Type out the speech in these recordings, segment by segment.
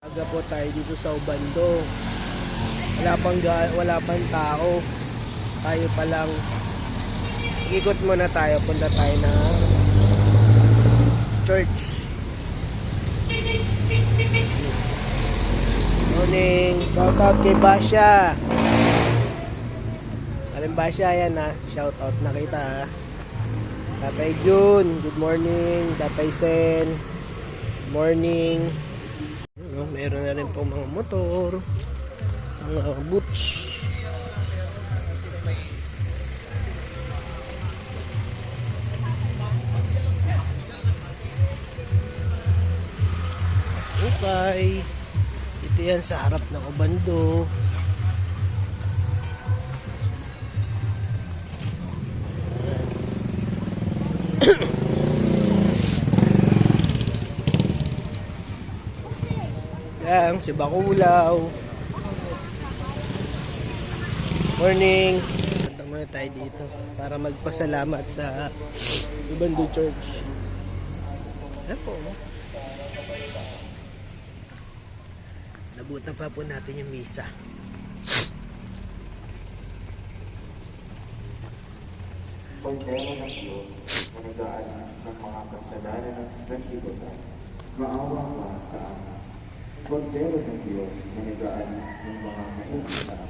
Aga po tayo dito sa Ubando. Wala pang wala pang tao. Tayo pa lang. Ikot muna tayo. Punta tayo na church. Morning. Shout out kay Basha. Aling Basha yan ha. Shout out na kita ha. Tatay Jun. Good morning. Tatay Sen. Morning. Meron na rin po mga motor, mga boots. Okay. Ito yan sa harap ng Obando. Yan, si Bakulaw. Morning. Punta muna tayo dito para magpasalamat sa Ubando Church. Yan po. Nabutan pa po natin yung misa. Pagdera ng Diyos na nag-aalis ng mga kasalanan ng sanlibutan, maawa ka sa amin. Pagdera ng Diyos na ng mga kasalanan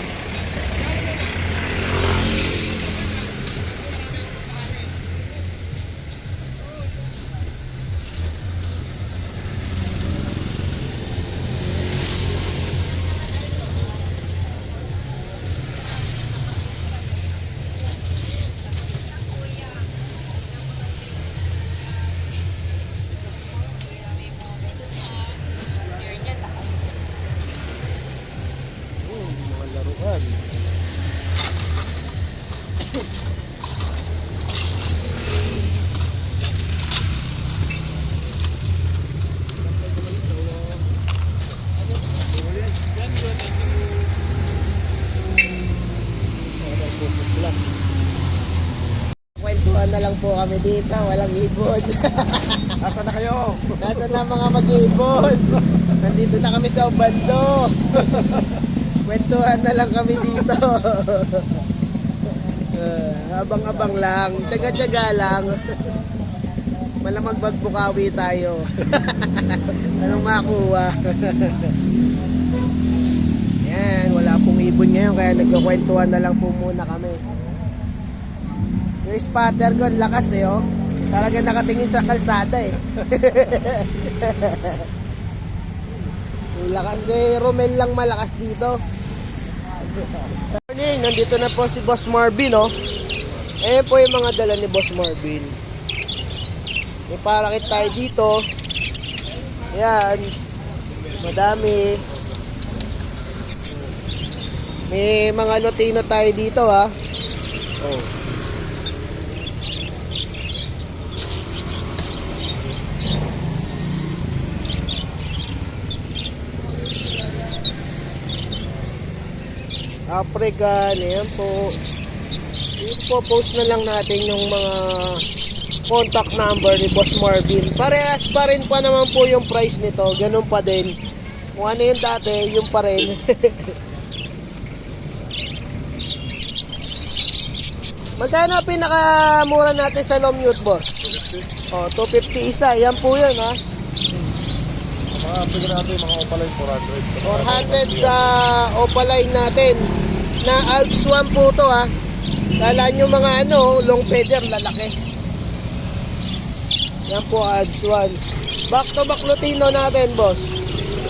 kami dito, walang ibon. Asa na kayo? Nasa na mga mag-ibon? Nandito na kami sa Obando. Kwentuhan na lang kami dito. Abang-abang lang, tsaga-tsaga lang. Malamang magbukawi tayo. Anong makuha? Yan, wala pong ibon ngayon kaya nagkakwentuhan na lang po muna kami. Yung spotter ko, lakas eh, oh. Talaga nakatingin sa kalsada eh. Lakas eh, Romel lang malakas dito. Morning, nandito na po si Boss Marvin, oh. Ayan po yung mga dala ni Boss Marvin. May parakit tayo dito. Ayan. Madami. May mga Lotino tayo dito, ha. Oh. African, ayan po. Ito po, post na lang natin yung mga contact number ni Boss Marvin. Parehas pa rin pa naman po yung price nito. Ganun pa din. Kung ano yung dati, yung pa rin. Magkano pinakamura natin sa long mute, boss? Oh, 250 isa. Yan po yun, ha? Mga pigil natin, mga opaline 400. 400 sa opaline natin. Na Alps 1 po to, ha? Kala nyo mga ano, long feather, lalaki. Yan po, Alps 1. Back to back Lutino natin, boss.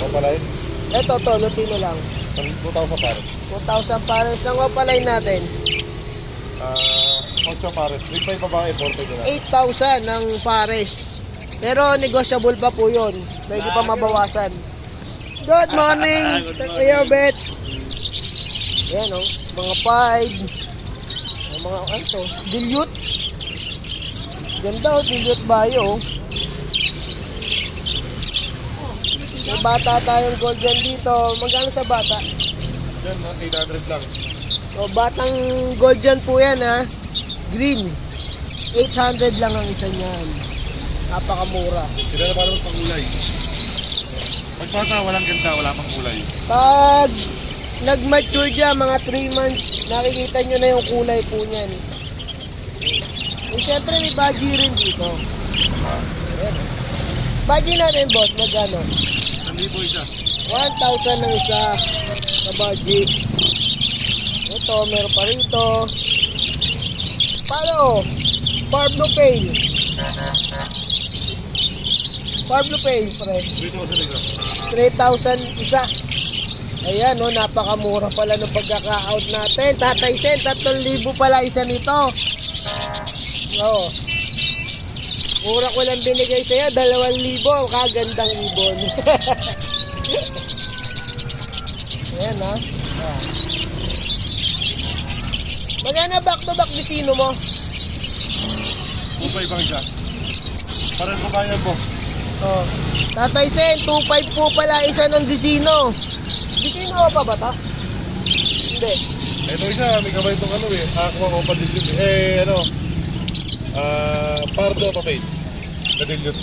Opaline, Ito to, Lutino lang. 2,000 pares. 2,000 pares ng opaline natin. Ah, 8 pares. 3,500 babae, 4,500 na lang. 8,000 ng pares. Pero negotiable pa po yun. Pwede pa mabawasan. Good morning, Kuya Bet. Ayan o, mga 5. Mga ano to, dilute. Ganda o, dilute bayo o. May bata tayong golden dito. Magkano sa bata? Yan, ah, 800 lang. O, batang golden po yan ha. Green. 800 lang ang isa niyan. Napakamura. Sila na parang pangulay. Pag bata, walang ganda, wala pang kulay. Pag nag-mature dyan, mga 3 months, nakikita nyo na yung kulay po niyan. Eh, syempre may baji rin dito. Baji natin, boss, magkano? Ang libo isa. 1,000 ng isa sa baji. Ito, meron pa rito. Palo, Pablo Pay. Pablo Pay, pre. 3,000 isa. 3,000 isa. Ayan, no, napakamura pala ng pagkaka-out natin. Tatay Sen, 3,000 pala isa nito. Oo. Mura ko lang binigay sa'yo, 2,000. Kagandang ibon. Ayan, ha. Ah. Magana back to back bisino mo? 2,500 ang isa. Parang ko kaya po. Oh. Tatay Sen, 2.5 po pala isa ng Disino. Disino pa ba ta? Hindi. Ito isa, may kamay itong ano eh. Aqua o padilyot eh. Eh, ano. Ah, pardo pa paid. Padilyot.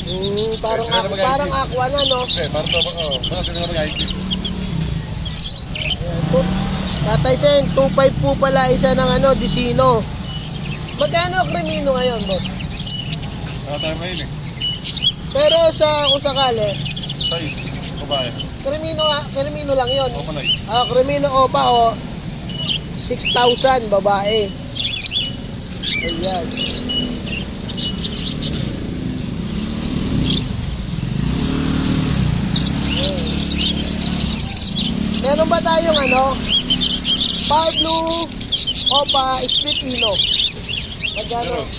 Mm, parang, Sila na aqu- mag-IT. parang aqua na, no? Eh, pardo pa, oh. Baka sila na mag-IT. Tatay Sen, 2.5 po pala isa ng ano, Disino. Magkano krimino ngayon, boss? Wala tayo ngayon eh. Pero sa kung sakali, Size. Babae. krimino, krimino lang yon. O malay. Ah, krimino opa o 6,000 babae. Ayan. Ayan. Meron ba tayong ano? Power blue opa split ino. Magkano? Meron.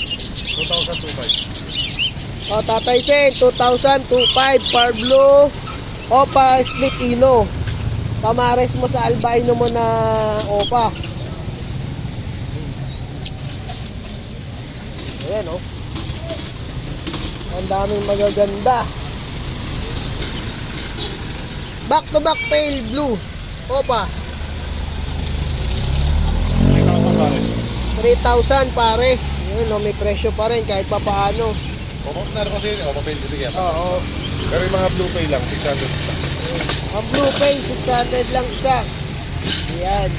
2,025. O, Tatay Sen, 2,025 Power blue opa split ino. Pamares mo sa albino mo na opa. Ayan oh. Ang daming magaganda. Back to back pale blue. Opa, 3,000 pares. 3,000 pares. Yun, no, may presyo pa rin kahit pa paano. O, meron kasi yun. O, papail dito kaya. Oo. Pero yung mga blue pay lang, 600. Ang blue pay, 600 lang isa. Ayan.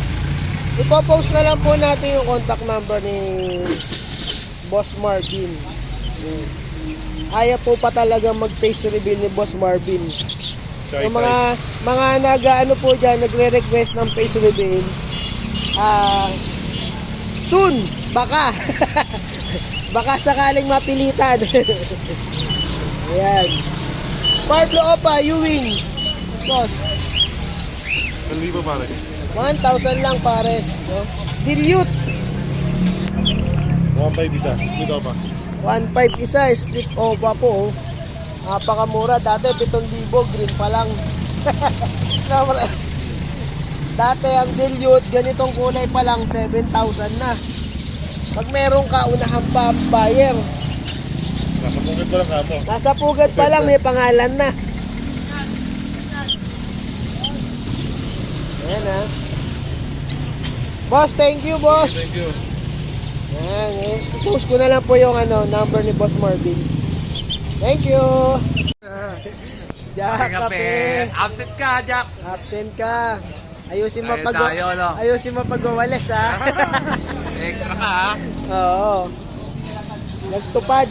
Ipopost na lang po natin yung contact number ni Boss Marvin. Ayaw po pa talaga mag-face reveal ni Boss Marvin. Yung mga mga nag ano po diyan nagre-request ng face reveal. Ah soon baka baka sakaling mapilitan. Ayan. Pablo Opa, you win. Boss, Ang libo pares. 1,000 lang pares. No? Dilute. 1,500 isa. Dito pa. 1.5 isa, split opa po. oh. Napakamura. Dati 7,000, green pa lang. Dati ang dilute, ganitong kulay pa lang, 7,000 na. Pag meron ka, unahan pa buyer. Nasa pungkit ko lang kapo. Nasa pugad pa lang, may pangalan na. Ayan ha. Boss, thank you, boss. Thank you. Yan, eh. Post ko na lang po yung ano, number ni Boss Marvin. Thank you. Jack, kape. Absent ka, Jack. Absent ka. Ayusin mo pag tayo, no? Ayusin mo pagwawalis ha. Extra ka, ha? Oo. Nagtupad.